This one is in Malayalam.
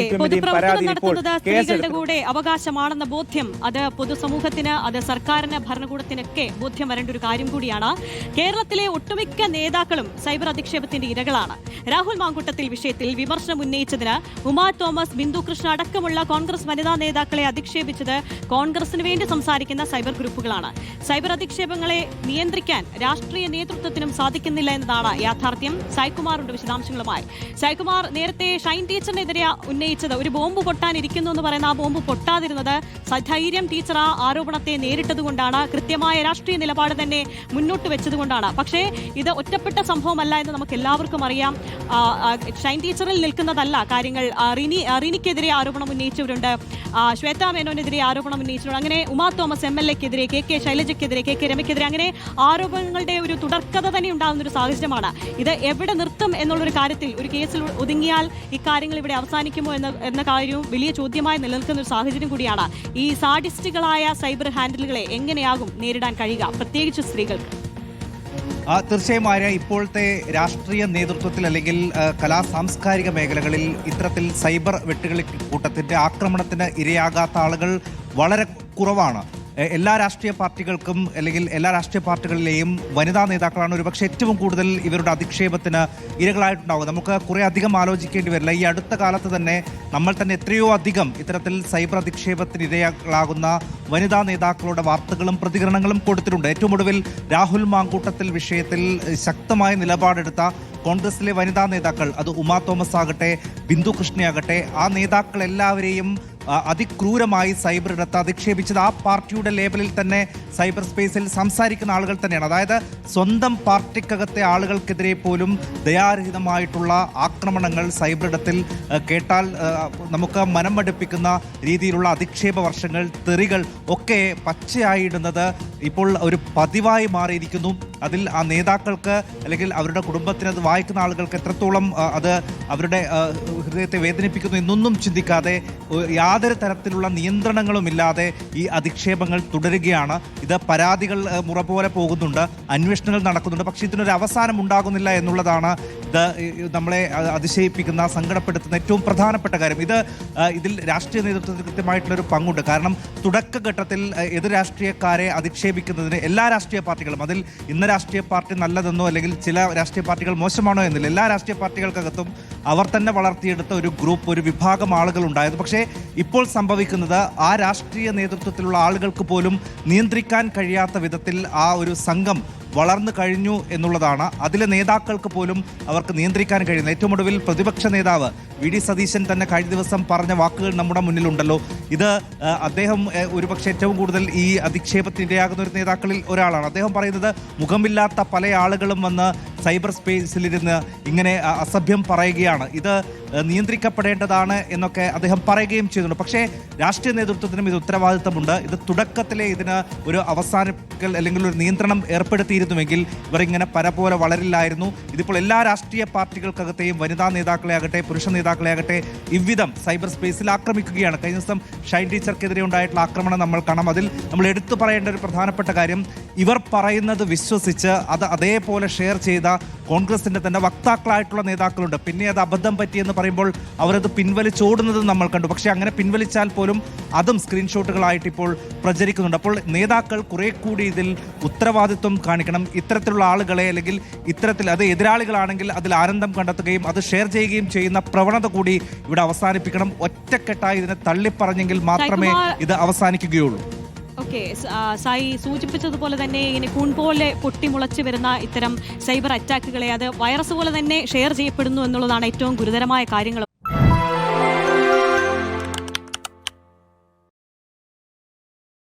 പൊതുപ്രവർത്തനം നടത്തുന്നത് സ്ത്രീകളുടെ കൂടെ അവകാശമാണെന്ന ബോധ്യം അത് പൊതുസമൂഹത്തിന് അത് സർക്കാരിന് ഭരണകൂടത്തിനൊക്കെ ബോധ്യം വരേണ്ട ഒരു കാര്യം കൂടിയാണ്. കേരളത്തിലെ ഒട്ടുമിക്ക നേതാക്കളും സൈബർ അധിക്ഷേപത്തിന്റെ ഇരകളാണ്. രാഹുൽ മാങ്കുട്ടത്തിൽ വിഷയത്തിൽ വിമർശനം ഉന്നയിച്ചതിന് ഉമാ തോമസ് ബിന്ദു കൃഷ്ണ അടക്കമുള്ള കോൺഗ്രസ് വനിതാ നേതാക്കളെ അധിക്ഷേപിച്ചത് കോൺഗ്രസിന് വേണ്ടി സംസാരിക്കുന്ന സൈബർ ഗ്രൂപ്പുകളാണ്. സൈബർ അധിക്ഷേപങ്ങളെ നിയന്ത്രിക്കാൻ രാഷ്ട്രീയ നേതൃത്വത്തിനും സാധിക്കുന്നില്ല എന്നതാണ് യാഥാർത്ഥ്യം. സായ്കുമാറുണ്ട് വിശദാംശങ്ങളുമായി. സായ്കുമാർ നേരത്തെ ഷൈൻ ടീച്ചറിനെതിരെ ഉന്നയിച്ചത് ഒരു ബോംബ് പൊട്ടാനിരിക്കുന്നു എന്ന് പറയുന്ന ആ ബോംബ് പൊട്ടാതിരുന്നത് സധൈര്യം ടീച്ചർ ആ ആരോപണത്തെ നേരിട്ടതുകൊണ്ടാണ് കൃത്യമായ രാഷ്ട്രീയ നിലപാട് തന്നെ മുന്നോട്ട് വെച്ചതുകൊണ്ടാണ്. പക്ഷേ ഇത് ഒറ്റപ്പെട്ട സംഭവമല്ല എന്ന് നമുക്ക് എല്ലാവർക്കും അറിയാം ഷൈൻ ടീച്ചറിൽ നിൽക്കുന്നതല്ല കാര്യങ്ങൾ. റിനി റിനിക്കെതിരെ ആരോപണം ഉന്നയിച്ചവരുണ്ട്. ശ്വേതാ മേനോനെതിരെ ആരോപണം ഉന്നയിച്ചിട്ടുണ്ട് അങ്ങനെ ഉമാ തോമസ് എം എൽ എക്കെതിരെ കെ കെ ശൈലജയ്ക്കെതിരെ കെ കെ രമയ്ക്കെതിരെ അങ്ങനെ ആരോപണങ്ങളുടെ ഒരു തുടർക്കഥ തന്നെ ഉണ്ടാകുന്ന ഒരു സാഹചര്യമാണ്. ഇത് എവിടെ നിർത്തും എന്നുള്ളൊരു കാര്യത്തിൽ ഒരു കേസിൽ ഒതുങ്ങിയാൽ ഇക്കാര്യങ്ങൾ ഇവിടെ അവസാനിക്കുമോ എന്ന എന്ന കാര്യവും വലിയ ചോദ്യമായി നിലനിൽക്കുന്ന ഒരു സാഹചര്യം കൂടിയാണ്. ഈ സാഡിസ്റ്റുകളായ സൈബർ ഹാൻഡിലുകളെ എങ്ങനെയാകും നേരിടാൻ കഴിയുക? പ്രത്യേകിച്ച് സ്ത്രീകൾക്ക്. തീർച്ചയായും ആര്യ ഇപ്പോഴത്തെ രാഷ്ട്രീയ നേതൃത്വത്തിൽ അല്ലെങ്കിൽ കലാ സാംസ്കാരിക മേഖലകളിൽ ഇത്തരത്തിൽ സൈബർ വെട്ടുകളി കൂട്ടത്തിന്റെ ആക്രമണത്തിന് ഇരയാകാത്ത ആളുകൾ വളരെ കുറവാണ്. എല്ലാ രാഷ്ട്രീയ പാർട്ടികൾക്കും അല്ലെങ്കിൽ എല്ലാ രാഷ്ട്രീയ പാർട്ടികളിലെയും വനിതാ നേതാക്കളാണ് ഒരുപക്ഷെ ഏറ്റവും കൂടുതൽ ഇവരുടെ അധിക്ഷേപത്തിന് ഇരകളായിട്ടുണ്ടാവുക. നമുക്ക് കുറെ അധികം ആലോചിക്കേണ്ടി വരില്ല. ഈ അടുത്ത കാലത്ത് തന്നെ നമ്മൾ തന്നെ എത്രയോ അധികം ഇത്തരത്തിൽ സൈബർ അധിക്ഷേപത്തിന് ഇരകളാകുന്ന വനിതാ നേതാക്കളുടെ വാർത്തകളും പ്രതികരണങ്ങളും കൊടുത്തിട്ടുണ്ട്. ഏറ്റവും ഒടുവിൽ രാഹുൽ മാങ്കൂട്ടത്തിൽ വിഷയത്തിൽ ശക്തമായ നിലപാടെടുത്ത കോൺഗ്രസിലെ വനിതാ നേതാക്കൾ അത് ഉമാ തോമസ് ആകട്ടെ ബിന്ദു കൃഷ്ണയാകട്ടെ ആ ആ, അതിക്രൂരമായി സൈബർ ഇടത്ത് അധിക്ഷേപിച്ചത് ആ പാർട്ടിയുടെ ലേബലിൽ തന്നെ സൈബർ സ്പേസിൽ സംസാരിക്കുന്ന ആളുകൾ തന്നെയാണ്. അതായത് സ്വന്തം പാർട്ടിക്കകത്തെ ആളുകൾക്കെതിരെ പോലും ദയാരഹിതമായിട്ടുള്ള ആക്രമണങ്ങൾ സൈബർ ഇടത്തിൽ കേട്ടാൽ നമുക്ക് മനം മടുപ്പിക്കുന്ന രീതിയിലുള്ള അധിക്ഷേപ വർഷങ്ങൾ തെറികൾ ഒക്കെ പച്ചയായിടുന്നത് ഇപ്പോൾ ഒരു പതിവായി മാറിയിരിക്കുന്നു. അതിൽ ആ നേതാക്കൾക്ക് അല്ലെങ്കിൽ അവരുടെ കുടുംബത്തിന് അത് വായിക്കുന്ന ആളുകൾക്ക് എത്രത്തോളം അത് അവരുടെ ഹൃദയത്തെ വേദനിപ്പിക്കുന്നു എന്നൊന്നും ചിന്തിക്കാതെ ഒ- യാതൊരു തരത്തിലുള്ള നിയന്ത്രണങ്ങളുമില്ലാതെ ഈ അധിക്ഷേപങ്ങൾ തുടരുകയാണ്. ഇത് പരാതികൾ മുറ പോലെ പോകുന്നുണ്ട്. അന്വേഷണങ്ങൾ നടക്കുന്നുണ്ട്. പക്ഷേ ഇതിനൊരു അവസാനം ഉണ്ടാകുന്നില്ല എന്നുള്ളതാണ് ഇത് നമ്മളെ അതിശയിപ്പിക്കുന്ന സങ്കടപ്പെടുത്തുന്ന ഏറ്റവും പ്രധാനപ്പെട്ട കാര്യം. ഇത് ഇതിൽ രാഷ്ട്രീയ നേതൃത്വത്തിൽ കൃത്യമായിട്ടുള്ള ഒരു പങ്കുണ്ട്. കാരണം തുടക്കഘട്ടത്തിൽ എതിർ രാഷ്ട്രീയക്കാരെ അധിക്ഷേപിക്കുന്നതിന് എല്ലാ രാഷ്ട്രീയ പാർട്ടികളും അതിൽ ഇന്ന രാഷ്ട്രീയ പാർട്ടി നല്ലതെന്നോ അല്ലെങ്കിൽ ചില രാഷ്ട്രീയ പാർട്ടികൾ മോശമാണോ എന്നില്ല എല്ലാ രാഷ്ട്രീയ പാർട്ടികൾക്കകത്തും അവർ തന്നെ വളർത്തിയെടുത്ത ഒരു ഗ്രൂപ്പ് ഒരു വിഭാഗം ആളുകൾ ഉണ്ടായത് പക്ഷേ ഇപ്പോൾ സംഭവിക്കുന്നത് ആ രാഷ്ട്രീയ നേതൃത്വത്തിലുള്ള ആളുകൾക്ക് പോലും നിയന്ത്രിക്കാൻ കഴിയാത്ത വിധത്തിൽ ആ ഒരു സംഘം വളർന്നു കഴിഞ്ഞു എന്നുള്ളതാണ്. അതിലെ നേതാക്കൾക്ക് പോലും അവർക്ക് നിയന്ത്രിക്കാൻ കഴിയുന്നത് ഏറ്റവും ഒടുവിൽ പ്രതിപക്ഷ നേതാവ് വി. ഡി. സതീശൻ തന്നെ കഴിഞ്ഞ ദിവസം പറഞ്ഞ വാക്കുകൾ നമ്മുടെ മുന്നിലുണ്ടല്ലോ. ഇത് അദ്ദേഹം ഒരുപക്ഷെ ഏറ്റവും കൂടുതൽ ഈ അധിക്ഷേപത്തിനിരയാകുന്ന ഒരു നേതാക്കളിൽ ഒരാളാണ്. അദ്ദേഹം പറയുന്നത് മുഖമില്ലാത്ത പല ആളുകളും വന്ന് സൈബർ സ്പേസിലിരുന്ന് ഇങ്ങനെ അസഭ്യം പറയുകയാണ്. ഇത് നിയന്ത്രിക്കപ്പെടേണ്ടതാണ് എന്നൊക്കെ അദ്ദേഹം പറയുകയും ചെയ്യുന്നുണ്ട് പക്ഷേ രാഷ്ട്രീയ നേതൃത്വത്തിനും ഇത് ഉത്തരവാദിത്തമുണ്ട്. ഇത് തുടക്കത്തിലെ ഇതിന് ഒരു അവസാനിക്കൽ അല്ലെങ്കിൽ ഒരു നിയന്ത്രണം ഏർപ്പെടുത്തിയിരുന്നുവെങ്കിൽ ഇവർ ഇങ്ങനെ പര പോലെ വളരില്ലായിരുന്നു. ഇതിപ്പോൾ എല്ലാ രാഷ്ട്രീയ പാർട്ടികൾക്കകത്തെയും വനിതാ നേതാക്കളെ ആകട്ടെ പുരുഷ നേതാക്കളെ ആകട്ടെ ഇവിധം സൈബർ സ്പേസിൽ ആക്രമിക്കുകയാണ്. കഴിഞ്ഞ ദിവസം ഷൈൻ ടീച്ചർക്കെതിരെ ഉണ്ടായിട്ടുള്ള ആക്രമണം നമ്മൾ കാണാം. അതിൽ നമ്മൾ എടുത്തു പറയേണ്ട ഒരു പ്രധാനപ്പെട്ട കാര്യം ഇവർ പറയുന്നത് വിശ്വസിച്ച് അത് അതേപോലെ ഷെയർ ചെയ്ത കോൺഗ്രസിന്റെ തന്നെ വക്താക്കളായിട്ടുള്ള നേതാക്കളുണ്ട്. പിന്നെ അത് അബദ്ധം പറ്റിയെന്ന് പറയുമ്പോൾ അവരത് പിൻവലിച്ചോടുന്നത് നമ്മൾ കണ്ടു. പക്ഷേ അങ്ങനെ പിൻവലിച്ചാൽ പോലും അതും സ്ക്രീൻഷോട്ടുകളായിട്ട് ഇപ്പോൾ പ്രചരിക്കുന്നുണ്ട്. അപ്പോൾ നേതാക്കൾ കുറെ കൂടി ഇതിൽ ഉത്തരവാദിത്വം കാണിക്കണം. ഇത്തരത്തിലുള്ള ആളുകളെ അല്ലെങ്കിൽ ഇത്തരത്തിൽ അത് എതിരാളികളാണെങ്കിൽ അതിൽ ആനന്ദം കണ്ടെത്തുകയും അത് ഷെയർ ചെയ്യുകയും ചെയ്യുന്ന പ്രവണത കൂടി ഇവിടെ അവസാനിപ്പിക്കണം. ഒറ്റക്കെട്ടായി ഇതിനെ തള്ളിപ്പറഞ്ഞെങ്കിൽ മാത്രമേ ഇത് അവസാനിക്കുകയുള്ളൂ. ഓക്കെ സായി സൂചിപ്പിച്ചതുപോലെ തന്നെ ഇങ്ങനെ കൂൺ പോലെ പൊട്ടിമുളച്ച് വരുന്ന ഇത്തരം സൈബർ അറ്റാക്കുകളെ അത് വൈറസ് പോലെ തന്നെ ഷെയർ ചെയ്യപ്പെടുന്നു എന്നുള്ളതാണ് ഏറ്റവും ഗുരുതരമായ കാര്യങ്ങൾ.